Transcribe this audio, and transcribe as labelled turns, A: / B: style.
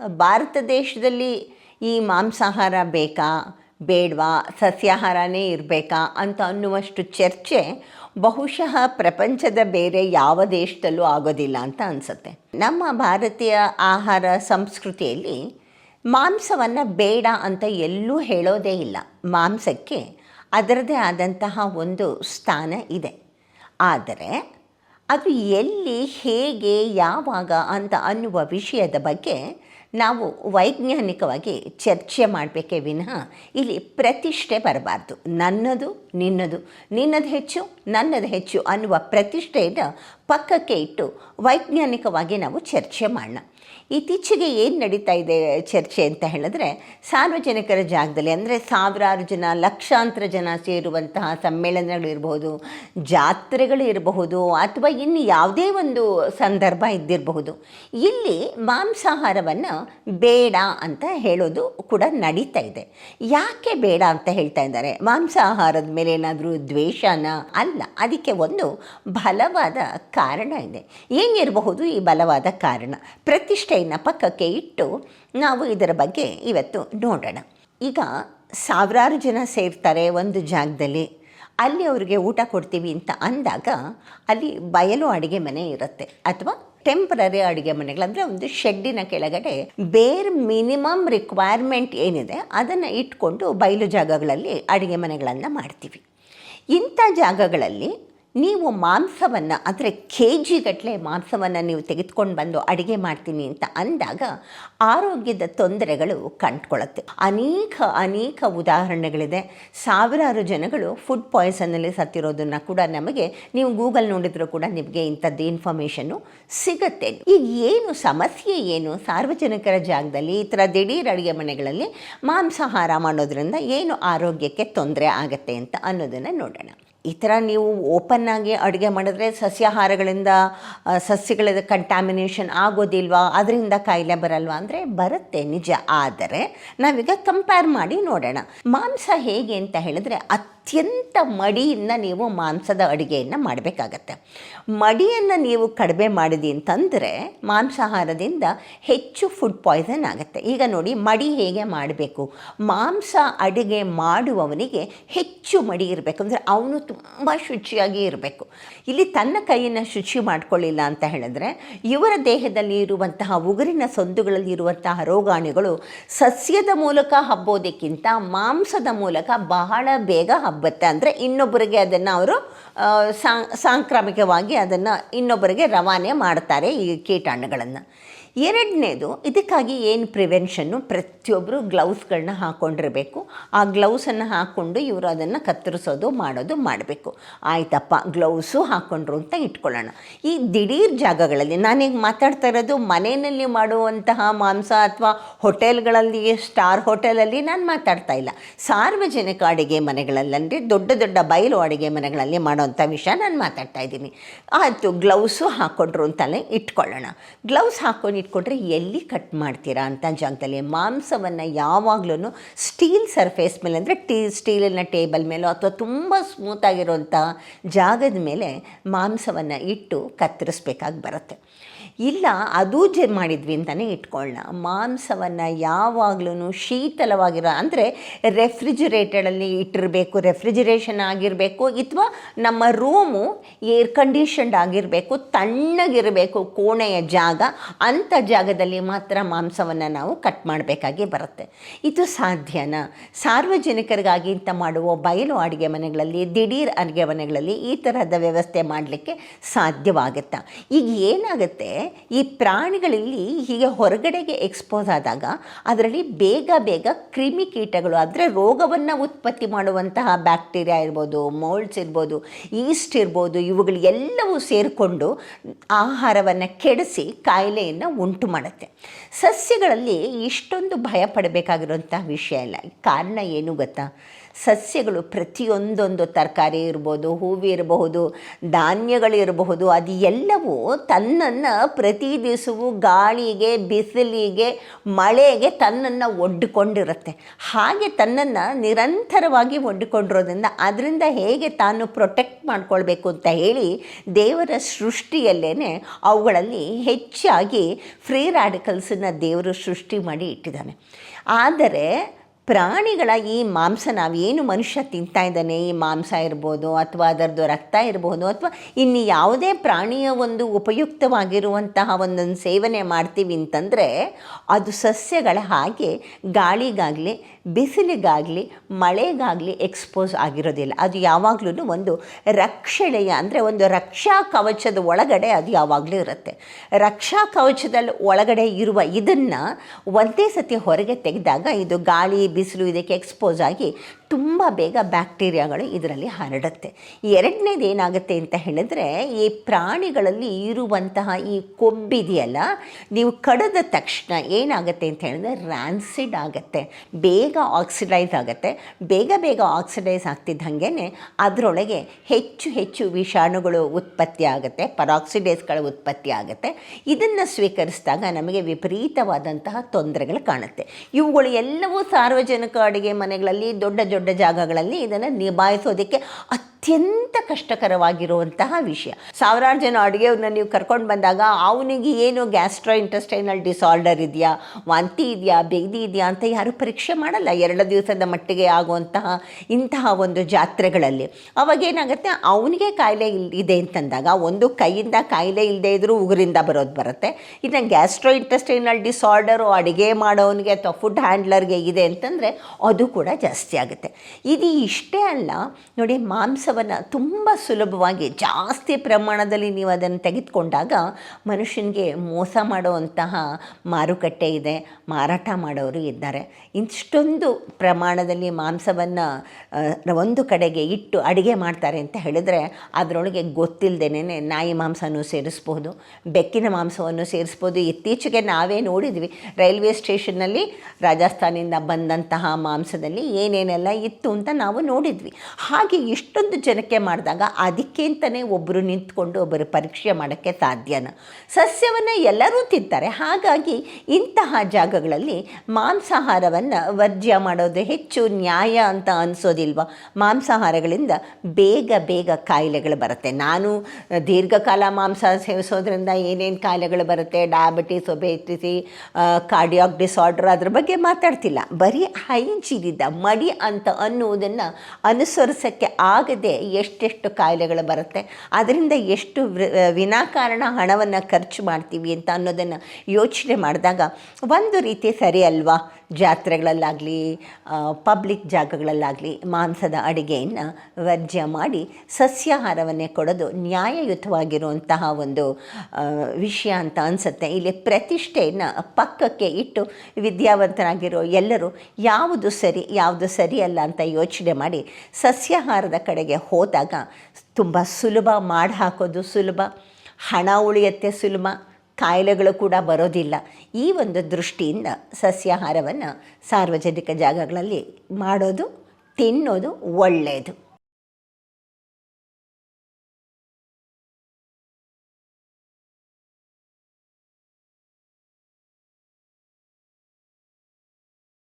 A: ಭಾರತ ದೇಶದಲ್ಲಿ ಈ ಮಾಂಸಾಹಾರ ಬೇಕಾ, ಬೇಡವಾ, ಸಸ್ಯಾಹಾರನೇ ಇರಬೇಕಾ ಅಂತ ಅನ್ನುವಷ್ಟು ಚರ್ಚೆ ಬಹುಶಃ ಪ್ರಪಂಚದ ಬೇರೆ ಯಾವ ದೇಶದಲ್ಲೂ ಆಗೋದಿಲ್ಲ ಅಂತ ಅನಿಸುತ್ತೆ. ನಮ್ಮ ಭಾರತೀಯ ಆಹಾರ ಸಂಸ್ಕೃತಿಯಲ್ಲಿ ಮಾಂಸವನ್ನು ಬೇಡ ಅಂತ ಎಲ್ಲೂ ಹೇಳೋದೇ ಇಲ್ಲ. ಮಾಂಸಕ್ಕೆ ಅದರದೇ ಆದಂತಹ ಒಂದು ಸ್ಥಾನ ಇದೆ. ಆದರೆ ಅದು ಎಲ್ಲಿ, ಹೇಗೆ, ಯಾವಾಗ ಅಂತ ಅನ್ನುವ ವಿಷಯದ ಬಗ್ಗೆ ನಾವು ವೈಜ್ಞಾನಿಕವಾಗಿ ಚರ್ಚೆ ಮಾಡಬೇಕೇ ವಿನಃ ಇಲ್ಲಿ ಪ್ರತಿಷ್ಠೆ ಬರಬಾರ್ದು. ನನ್ನದು, ನಿನ್ನದು ನಿನ್ನದು ಹೆಚ್ಚು, ನನ್ನದು ಹೆಚ್ಚು ಅನ್ನುವ ಪ್ರತಿಷ್ಠೆಯನ್ನು ಪಕ್ಕಕ್ಕೆ ಇಟ್ಟು ವೈಜ್ಞಾನಿಕವಾಗಿ ನಾವು ಚರ್ಚೆ ಮಾಡೋಣ. ಇತ್ತೀಚೆಗೆ ಏನು ನಡೀತಾ ಇದೆ ಚರ್ಚೆ ಅಂತ ಹೇಳಿದ್ರೆ, ಸಾರ್ವಜನಿಕರ ಜಾಗದಲ್ಲಿ ಅಂದರೆ ಸಾವಿರಾರು ಜನ, ಲಕ್ಷಾಂತರ ಜನ ಸೇರುವಂತಹ ಸಮ್ಮೇಳನಗಳಿರಬಹುದು ಜಾತ್ರೆಗಳು ಇರಬಹುದು, ಅಥವಾ ಇನ್ನು ಯಾವುದೇ ಒಂದು ಸಂದರ್ಭ ಇದ್ದಿರಬಹುದು. ಇಲ್ಲಿ ಮಾಂಸಾಹಾರವನ್ನು ಬೇಡ ಅಂತ ಹೇಳೋದು ಕೂಡ ನಡೀತಾ ಇದೆ. ಯಾಕೆ ಬೇಡ ಅಂತ ಹೇಳ್ತಾ ಇದ್ದಾರೆ? ಮಾಂಸಾಹಾರದ ಮೇಲೆ ಏನಾದರೂ ದ್ವೇಷನ? ಅಲ್ಲ, ಅದಕ್ಕೆ ಒಂದು ಬಲವಾದ ಕಾರಣ ಇದೆ. ಏನಿರಬಹುದು ಈ ಬಲವಾದ ಕಾರಣ? ಪ್ರತಿಷ್ಠೆಯನ್ನು ಪಕ್ಕಕ್ಕೆ ಇಟ್ಟು ನಾವು ಇದರ ಬಗ್ಗೆ ಇವತ್ತು ನೋಡೋಣ. ಈಗ ಸಾವಿರಾರು ಜನ ಸೇರ್ತಾರೆ ಒಂದು ಜಾಗದಲ್ಲಿ. ಅಲ್ಲಿ ಅವರಿಗೆ ಊಟ ಕೊಡ್ತೀವಿ ಅಂತ ಅಂದಾಗ ಅಲ್ಲಿ ಬಯಲು ಅಡುಗೆ ಮನೆ ಇರುತ್ತೆ. ಅಥವಾ ಟೆಂಪ್ರರಿ ಅಡುಗೆ ಮನೆಗಳಂದರೆ ಒಂದು ಶೆಡ್ಡಿನ ಕೆಳಗಡೆ ಬೇರ್ ಮಿನಿಮಮ್ ರಿಕ್ವೈರ್ಮೆಂಟ್ ಏನಿದೆ, ಅದನ್ನು ಇಟ್ಕೊಂಡು ಬಯಲು ಜಾಗಗಳಲ್ಲಿ ಅಡುಗೆ ಮನೆಗಳನ್ನು ಮಾಡ್ತೀವಿ. ಇಂಥ ಜಾಗಗಳಲ್ಲಿ ನೀವು ಮಾಂಸವನ್ನು, ಅಂದರೆ ಕೆ ಜಿಗಟ್ಟಲೆ ಮಾಂಸವನ್ನು ನೀವು ತೆಗೆದುಕೊಂಡು ಬಂದು ಅಡುಗೆ ಮಾಡ್ತೀನಿ ಅಂತ ಅಂದಾಗ ಆರೋಗ್ಯದ ತೊಂದರೆಗಳು ಕಂಡುಕೊಳ್ಳುತ್ತೆ ಅನೇಕ ಅನೇಕ ಉದಾಹರಣೆಗಳಿದೆ. ಸಾವಿರಾರು ಜನಗಳು ಫುಡ್ ಪಾಯ್ಸನ್ನಲ್ಲಿ ಸತ್ತಿರೋದನ್ನು ಕೂಡ ನಮಗೆ ನೀವು ಗೂಗಲ್ ನೋಡಿದರೂ ಕೂಡ ನಿಮಗೆ ಇಂಥದ್ದು ಇನ್ಫಾರ್ಮೇಷನ್ನು ಸಿಗುತ್ತೆ. ಈಗ ಏನು ಸಮಸ್ಯೆ ಏನು? ಸಾರ್ವಜನಿಕರ ಜಾಗದಲ್ಲಿ ಈ ಥರ ದಿಢೀರ್ ಅಡುಗೆ ಮನೆಗಳಲ್ಲಿ ಮಾಂಸಾಹಾರ ಮಾಡೋದ್ರಿಂದ ಏನು ಆರೋಗ್ಯಕ್ಕೆ ತೊಂದರೆ ಆಗುತ್ತೆ ಅಂತ ಅನ್ನೋದನ್ನು ನೋಡೋಣ. ಈ ಥರ ನೀವು ಓಪನ್ ಆಗಿ ಅಡುಗೆ ಮಾಡಿದ್ರೆ ಸಸ್ಯಾಹಾರಗಳಿಂದ ಸಸ್ಯಗಳ ಕಂಟ್ಯಾಮಿನೇಷನ್ ಆಗೋದಿಲ್ವಾ? ಅದರಿಂದ ಕಾಯಿಲೆ ಬರಲ್ವಾ? ಅಂದರೆ ಬರುತ್ತೆ ನಿಜ. ಆದರೆ ನಾವೀಗ ಕಂಪೇರ್ ಮಾಡಿ ನೋಡೋಣ. ಮಾಂಸ ಹೇಗೆ ಅಂತ ಹೇಳಿದ್ರೆ ಅತ್ಯಂತ ಮಡಿಯಿಂದ ನೀವು ಮಾಂಸದ ಅಡುಗೆಯನ್ನು ಮಾಡಬೇಕಾಗತ್ತೆ. ಮಡಿಯನ್ನು ನೀವು ಕಡಿಮೆ ಮಾಡಿದಿ ಅಂತಂದರೆ ಮಾಂಸಾಹಾರದಿಂದ ಹೆಚ್ಚು ಫುಡ್ ಪಾಯ್ಸನ್ ಆಗುತ್ತೆ. ಈಗ ನೋಡಿ, ಮಡಿ ಹೇಗೆ ಮಾಡಬೇಕು? ಮಾಂಸ ಅಡುಗೆ ಮಾಡುವವನಿಗೆ ಹೆಚ್ಚು ಮಡಿ ಇರಬೇಕು. ಅಂದರೆ ಅವನು ತುಂಬ ಶುಚಿಯಾಗಿ ಇರಬೇಕು. ಇಲ್ಲಿ ತನ್ನ ಕೈಯನ್ನು ಶುಚಿ ಮಾಡಿಕೊಳ್ಳಿಲ್ಲ ಅಂತ ಹೇಳಿದ್ರೆ, ಇವರ ದೇಹದಲ್ಲಿ ಇರುವಂತಹ ಉಗುರಿನ ಸಂದುಗಳಲ್ಲಿ ಇರುವಂತಹ ರೋಗಾಣುಗಳು ಸಸ್ಯದ ಮೂಲಕ ಹಬ್ಬೋದಕ್ಕಿಂತ ಮಾಂಸದ ಮೂಲಕ ಬಹಳ ಬೇಗ ಹಬ್ಬತ್ತೆ ಅಂದರೆ ಇನ್ನೊಬ್ಬರಿಗೆ ಅದನ್ನು ಅವರು ಸಾಂಕ್ರಾಮಿಕವಾಗಿ ಅದನ್ನು ಇನ್ನೊಬ್ಬರಿಗೆ ರವಾನೆ ಮಾಡ್ತಾರೆ ಈ ಕೀಟಾಣುಗಳನ್ನು. ಎರಡನೇದು ಇದಕ್ಕಾಗಿ ಏನು ಪ್ರಿವೆನ್ಷನ್ನು ಪ್ರತಿಯೊಬ್ಬರು ಗ್ಲೌಸ್ಗಳನ್ನ ಹಾಕ್ಕೊಂಡಿರಬೇಕು ಆ ಗ್ಲೌಸನ್ನು ಹಾಕ್ಕೊಂಡು ಇವರು ಅದನ್ನು ಕತ್ತರಿಸೋದು, ಮಾಡೋದು, ಮಾಡಬೇಕು. ಆಯ್ತಪ್ಪ ಗ್ಲೌಸು ಹಾಕ್ಕೊಂಡ್ರು ಅಂತ ಇಟ್ಕೊಳ್ಳೋಣ. ಈ ದಿಢೀರ್ ಜಾಗಗಳಲ್ಲಿ ನಾನೀಗ ಮಾತಾಡ್ತಾ ಇರೋದು ಮನೆಯಲ್ಲಿ ಮಾಡುವಂತಹ ಮಾಂಸ ಅಥವಾ ಹೋಟೆಲ್ಗಳಲ್ಲಿ, ಸ್ಟಾರ್ ಹೋಟೆಲಲ್ಲಿ ನಾನು ಮಾತಾಡ್ತಾ ಇಲ್ಲ. ಸಾರ್ವಜನಿಕ ಅಡುಗೆ ಮನೆಗಳಲ್ಲಂದರೆ ದೊಡ್ಡ ದೊಡ್ಡ ಬಯಲು ಅಡುಗೆ ಮನೆಗಳಲ್ಲಿ ಮಾಡುವಂಥ ವಿಷಯ ನಾನು ಮಾತಾಡ್ತಾ ಇದ್ದೀನಿ. ಆಯಿತು ಗ್ಲೌಸು ಹಾಕ್ಕೊಂಡ್ರು ಅಂತಲೇ ಇಟ್ಕೊಳ್ಳೋಣ. ಗ್ಲೌಸ್ ಹಾಕ್ಕೊಂಡು ಇಟ್ಕೊಂಡ್ರೆ ಎಲ್ಲಿ ಕಟ್ ಮಾಡ್ತೀರಾ ಅಂತ ಜಾಗದಲ್ಲಿ ಮಾಂಸವನ್ನು ಯಾವಾಗಲೂ ಸ್ಟೀಲ್ ಸರ್ಫೇಸ್ ಮೇಲೆ ಅಂದರೆ ಟೀ, ಸ್ಟೀಲಿನ ಟೇಬಲ್ ಮೇಲೋ ಅಥವಾ ತುಂಬ ಸ್ಮೂತಾಗಿರುವಂಥ ಜಾಗದ ಮೇಲೆ ಮಾಂಸವನ್ನು ಇಟ್ಟು ಕತ್ತರಿಸ್ಬೇಕಾಗಿ ಬರುತ್ತೆ. ಇಲ್ಲ, ಅದೂ ಜ ಮಾಡಿದ್ವಿ ಅಂತಲೇ ಇಟ್ಕೊಳ್ಳೋಣ ಮಾಂಸವನ್ನು ಯಾವಾಗಲೂ ಶೀತಲವಾಗಿರೋ, ಅಂದರೆ ರೆಫ್ರಿಜಿರೇಟರಲ್ಲಿ ಇಟ್ಟಿರಬೇಕು, ರೆಫ್ರಿಜಿರೇಷನ್ ಆಗಿರಬೇಕು ಅಥವಾ ನಮ್ಮ ರೂಮು ಏರ್ ಕಂಡೀಷನ್ಡ್ ಆಗಿರಬೇಕು, ತಣ್ಣಗಿರಬೇಕು ಕೋಣೆಯ ಜಾಗ, ಅಂಥ ಜಾಗದಲ್ಲಿ ಮಾತ್ರ ಮಾಂಸವನ್ನು ನಾವು ಕಟ್ ಮಾಡಬೇಕಾಗಿ ಬರುತ್ತೆ. ಇದು ಸಾಧ್ಯನಾ. ಸಾರ್ವಜನಿಕರಿಗಾಗಿ ಅಂತ ಮಾಡುವ ಬಯಲು ಅಡುಗೆ ಮನೆಗಳಲ್ಲಿ, ದಿಢೀರ್ ಅಡುಗೆ ಮನೆಗಳಲ್ಲಿ ಈ ತರಹದ ವ್ಯವಸ್ಥೆ ಮಾಡಲಿಕ್ಕೆ ಸಾಧ್ಯವಾಗುತ್ತಾ. ಈಗ ಏನಾಗುತ್ತೆ ಈ ಪ್ರಾಣಿಗಳಲ್ಲಿ ಹೀಗೆ ಹೊರಗಡೆಗೆ ಎಕ್ಸ್ಪೋಸ್ ಆದಾಗ ಅದರಲ್ಲಿ ಬೇಗ ಬೇಗ ಕ್ರಿಮಿಕೀಟಗಳು ಅಂದರೆ ರೋಗವನ್ನು ಉತ್ಪತ್ತಿ ಮಾಡುವಂತಹ ಬ್ಯಾಕ್ಟೀರಿಯಾ ಇರ್ಬೋದು ಮೋಲ್ಡ್ಸ್ ಇರ್ಬೋದು ಈಸ್ಟ್ ಇರ್ಬೋದು, ಇವುಗಳು ಎಲ್ಲವೂ ಸೇರಿಕೊಂಡು ಆಹಾರವನ್ನು ಕೆಡಿಸಿ ಕಾಯಿಲೆಯನ್ನು ಉಂಟು ಮಾಡುತ್ತೆ. ಸಸ್ಯಗಳಲ್ಲಿ ಇಷ್ಟೊಂದು ಭಯ ಪಡಬೇಕಾಗಿರುವಂತಹ ವಿಷಯ ಇಲ್ಲ ಕಾರಣ ಏನು ಗೊತ್ತಾ? ಸಸ್ಯಗಳು ಪ್ರತಿಯೊಂದೊಂದು ತರಕಾರಿ ಇರ್ಬೋದು, ಹೂವು ಇರಬಹುದು ಧಾನ್ಯಗಳಿರಬಹುದು ಅದು ಎಲ್ಲವೂ ತನ್ನನ್ನು ಪ್ರತಿ ದಿವಸವೂ ಗಾಳಿಗೆ, ಬಿಸಿಲಿಗೆ, ಮಳೆಗೆ ತನ್ನನ್ನು ಒಡ್ಡಿಕೊಂಡಿರುತ್ತೆ. ಹಾಗೆ ತನ್ನನ್ನು ನಿರಂತರವಾಗಿ ಒಡ್ಡಿಕೊಂಡಿರೋದ್ರಿಂದ ಅದರಿಂದ ಹೇಗೆ ತಾನು ಪ್ರೊಟೆಕ್ಟ್ ಮಾಡ್ಕೊಳ್ಬೇಕು ಅಂತ ಹೇಳಿ ದೇವರ ಸೃಷ್ಟಿಯಲ್ಲೇ ಅವುಗಳಲ್ಲಿ ಹೆಚ್ಚಾಗಿ ಫ್ರೀ ರ್ಯಾಡಿಕಲ್ಸನ್ನು ದೇವರು ಸೃಷ್ಟಿ ಮಾಡಿ ಇಟ್ಟಿದ್ದಾನೆ. ಆದರೆ ಪ್ರಾಣಿಗಳ ಈ ಮಾಂಸ ನಾವೇನು ಮನುಷ್ಯ ತಿಂತಾ ಇದ್ದಾನೆ, ಈ ಮಾಂಸ ಇರ್ಬೋದು ಅಥವಾ ಅದರದ್ದು ರಕ್ತ ಇರ್ಬೋದು ಅಥವಾ ಇನ್ನು ಯಾವುದೇ ಪ್ರಾಣಿಯ ಒಂದು ಉಪಯುಕ್ತವಾಗಿರುವಂತಹ ಒಂದೊಂದು ಸೇವನೆ ಮಾಡ್ತೀವಿ ಅಂತಂದರೆ ಅದು ಸಸ್ಯಗಳ ಹಾಗೆ ಗಾಳಿಗಾಗಲಿ, ಬಿಸಿಲಿಗಾಗಲಿ, ಮಳೆಗಾಗಲಿ ಎಕ್ಸ್ಪೋಸ್ ಆಗಿರೋದಿಲ್ಲ. ಅದು ಯಾವಾಗಲೂ ಒಂದು ರಕ್ಷಣೆಯ ಅಂದರೆ ಒಂದು ರಕ್ಷಾ ಕವಚದ ಒಳಗಡೆ ಅದು ಯಾವಾಗಲೂ ಇರುತ್ತೆ. ರಕ್ಷಾ ಕವಚದಲ್ಲಿ ಒಳಗಡೆ ಇರುವ ಇದನ್ನು ಒಂದೇ ಸತಿ ಹೊರಗೆ ತೆಗೆದಾಗ ಇದು ಗಾಳಿ ಬಿಸಿಲು ಇದಕ್ಕೆ ಎಕ್ಸ್ಪೋಸ್ ಆಗಿ ತುಂಬ ಬೇಗ ಬ್ಯಾಕ್ಟೀರಿಯಾಗಳು ಇದರಲ್ಲಿ ಹರಡುತ್ತೆ. ಎರಡನೇದು ಏನಾಗುತ್ತೆ ಅಂತ ಹೇಳಿದ್ರೆ, ಈ ಪ್ರಾಣಿಗಳಲ್ಲಿ ಇರುವಂತಹ ಈ ಕೊಬ್ಬಿದೆಯಲ್ಲ, ನೀವು ಕಡಿದ ತಕ್ಷಣ ಏನಾಗುತ್ತೆ ಅಂತ ಹೇಳಿದ್ರೆ ರ್ಯಾನ್ಸಿಡ್ ಆಗುತ್ತೆ. ಬೇಗ ಆಕ್ಸಿಡೈಸ್ ಆಗುತ್ತೆ. ಬೇಗ ಬೇಗ ಆಕ್ಸಿಡೈಸ್ ಆಗ್ತಿದ್ದ ಅದರೊಳಗೆ ಹೆಚ್ಚು ಹೆಚ್ಚು ವಿಷಾಣುಗಳು ಉತ್ಪತ್ತಿ ಆಗುತ್ತೆ, ಪರಾಕ್ಸಿಡೈಸ್ಗಳು ಉತ್ಪತ್ತಿ ಆಗುತ್ತೆ. ಇದನ್ನು ಸ್ವೀಕರಿಸಿದಾಗ ನಮಗೆ ವಿಪರೀತವಾದಂತಹ ತೊಂದರೆಗಳು ಕಾಣುತ್ತೆ. ಇವುಗಳು ಎಲ್ಲವೂ ಸಾರ್ವಜನಿಕ ಅಡುಗೆ ಮನೆಗಳಲ್ಲಿ ದೊಡ್ಡ ದೊಡ್ಡ ಜಾಗಗಳಲ್ಲಿ ಇದನ್ನು ನಿಭಾಯಿಸೋದಕ್ಕೆ ಅತ್ಯಂತ ಕಷ್ಟಕರವಾಗಿರುವಂತಹ ವಿಷಯ. ಸಾವಿರಾರು ಜನ ಅಡುಗೆಯವ್ರನ್ನ ನೀವು ಕರ್ಕೊಂಡು ಬಂದಾಗ ಅವನಿಗೆ ಏನು ಗ್ಯಾಸ್ಟ್ರೋ ಇಂಟೆಸ್ಟೈನಲ್ ಡಿಸಾರ್ಡರ್ ಇದೆಯಾ, ವಾಂತಿ ಇದೆಯಾ, ಬೇದಿ ಇದೆಯಾ ಅಂತ ಯಾರು ಪರೀಕ್ಷೆ ಮಾಡಲ್ಲ. ಎರಡು ದಿವಸದ ಮಟ್ಟಿಗೆ ಆಗುವಂತಹ ಇಂತಹ ಒಂದು ಜಾತ್ರೆಗಳಲ್ಲಿ. ಅವಾಗ ಏನಾಗುತ್ತೆ, ಅವನಿಗೆ ಕಾಯಿಲೆ ಇದೆ ಅಂತಂದಾಗ, ಒಂದು ಕೈಯಿಂದ ಕಾಯಿಲೆ ಇಲ್ಲದೆ ಇದ್ದರೂ ಉಗುರಿಂದ ಬರೋದು ಬರುತ್ತೆ. ಇನ್ನು ಗ್ಯಾಸ್ಟ್ರೋ ಇಂಟೆಸ್ಟೈನಲ್ ಡಿಸಾರ್ಡರು ಅಡುಗೆ ಮಾಡೋವನಿಗೆ ಅಥವಾ ಫುಡ್ ಹ್ಯಾಂಡ್ಲರ್ಗೆ ಇದೆ ಅಂತಂದರೆ ಅದು ಕೂಡ ಜಾಸ್ತಿ ಆಗುತ್ತೆ. ಇದು ಇಷ್ಟೇ ಅಲ್ಲ, ನೋಡಿ ಮಾಂಸವನ್ನು ತುಂಬ ಸುಲಭವಾಗಿ, ಜಾಸ್ತಿ ಪ್ರಮಾಣದಲ್ಲಿ ನೀವು ಅದನ್ನು ತೆಗೆದುಕೊಂಡಾಗ ಮನುಷ್ಯನಿಗೆ ಮೋಸ ಮಾಡುವಂತಹ ಮಾರುಕಟ್ಟೆ ಇದೆ, ಮಾರಾಟ ಮಾಡೋರು ಇದ್ದಾರೆ. ಇಷ್ಟೊಂದು ಪ್ರಮಾಣದಲ್ಲಿ ಮಾಂಸವನ್ನು ಒಂದು ಕಡೆಗೆ ಇಟ್ಟು ಅಡುಗೆ ಮಾಡ್ತಾರೆ ಅಂತ ಹೇಳಿದರೆ ಅದರೊಳಗೆ ಗೊತ್ತಿಲ್ಲದೇನೆ ನಾಯಿ ಮಾಂಸನೂ ಸೇರಿಸ್ಬೋದು ಬೆಕ್ಕಿನ ಮಾಂಸವನ್ನು ಸೇರಿಸ್ಬೋದು ಇತ್ತೀಚೆಗೆ ನಾವೇ ನೋಡಿದ್ವಿ, ರೈಲ್ವೆ ಸ್ಟೇಷನ್ನಲ್ಲಿ ರಾಜಸ್ಥಾನಿಂದ ಬಂದಂತಹ ಮಾಂಸದಲ್ಲಿ ಏನೇನೆಲ್ಲ ಇತ್ತು ಅಂತ ನಾವು ನೋಡಿದ್ವಿ. ಹಾಗೆ ಇಷ್ಟೊಂದು ಜನಕ್ಕೆ ಮಾಡಿದಾಗ ಅದಕ್ಕೆ ಅಂತಲೇ ಒಬ್ಬರು ನಿಂತ್ಕೊಂಡು ಒಬ್ಬರು ಪರೀಕ್ಷೆ ಮಾಡೋಕ್ಕೆ ಸಾಧ್ಯನ? ಸಸ್ಯವನ್ನು ಎಲ್ಲರೂ ತಿಂತಾರೆ. ಹಾಗಾಗಿ ಇಂತಹ ಜಾಗಗಳಲ್ಲಿ ಮಾಂಸಾಹಾರವನ್ನು ವರ್ಜ್ಯ ಮಾಡೋದು ಹೆಚ್ಚು ನ್ಯಾಯ ಅಂತ ಅನಿಸೋದಿಲ್ವ? ಮಾಂಸಾಹಾರಗಳಿಂದ ಬೇಗ ಬೇಗ ಕಾಯಿಲೆಗಳು ಬರುತ್ತೆ. ನಾನು ದೀರ್ಘಕಾಲ ಮಾಂಸ ಸೇವಿಸೋದ್ರಿಂದ ಏನೇನು ಕಾಯಿಲೆಗಳು ಬರುತ್ತೆ? ಡಯಾಬಿಟಿಸ್ ಒಬೇಟಿಸಿ ಕಾರ್ಡಿಯಾಕ್ ಡಿಸಾರ್ಡರ್ ಅದ್ರ ಬಗ್ಗೆ ಮಾತಾಡ್ತಿಲ್ಲ. ಬರೀ ಹೈಜೀನಿಂದ ಮಡಿ ಅಂತ ಅನ್ನುವುದನ್ನು ಅನುಸರಿಸೋಕ್ಕೆ ಆಗದೆ ಎಷ್ಟೆಷ್ಟು ಕಾಯಿಲೆಗಳು ಬರುತ್ತೆ. ಅದರಿಂದ ಎಷ್ಟು ವಿನಾಕಾರಣ ಹಣವನ್ನು ಖರ್ಚು ಮಾಡ್ತೀವಿ ಅಂತ ಅನ್ನೋದನ್ನು ಯೋಚನೆ ಮಾಡಿದಾಗ ಒಂದು ರೀತಿ ಸರಿ ಅಲ್ವಾ? ಜಾತ್ರೆಗಳಲ್ಲಾಗಲಿ ಪಬ್ಲಿಕ್ ಜಾಗಗಳಲ್ಲಾಗಲಿ ಮಾಂಸದ ಅಡುಗೆಯನ್ನು ವರ್ಜ್ಯ ಮಾಡಿ ಸಸ್ಯಾಹಾರವನ್ನೇ ಕೊಡೋದು ನ್ಯಾಯಯುತವಾಗಿರುವಂತಹ ಒಂದು ವಿಷಯ ಅಂತ ಅನಿಸುತ್ತೆ. ಇಲ್ಲಿ ಪ್ರತಿಷ್ಠೆಯನ್ನು ಪಕ್ಕಕ್ಕೆ ಇಟ್ಟು ವಿದ್ಯಾವಂತನಾಗಿರೋ ಎಲ್ಲರೂ ಯಾವುದು ಸರಿ, ಯಾವುದು ಸರಿಯಲ್ಲ ಅಂತ ಯೋಚನೆ ಮಾಡಿ ಸಸ್ಯಾಹಾರದ ಹೋದಾಗ ತುಂಬ ಸುಲಭ ಮಾಡಿ ಹಾಕೋದು ಸುಲಭ. ಹಣ ಉಳಿಯತ್ತೆ ಸುಲಭ. ಕಾಯಿಲೆಗಳು ಕೂಡ ಬರೋದಿಲ್ಲ. ಈ ಒಂದು ದೃಷ್ಟಿಯಿಂದ ಸಸ್ಯಾಹಾರವನ್ನು ಸಾರ್ವಜನಿಕ ಜಾಗಗಳಲ್ಲಿ ಮಾಡೋದು, ತಿನ್ನೋದು ಒಳ್ಳೆಯದು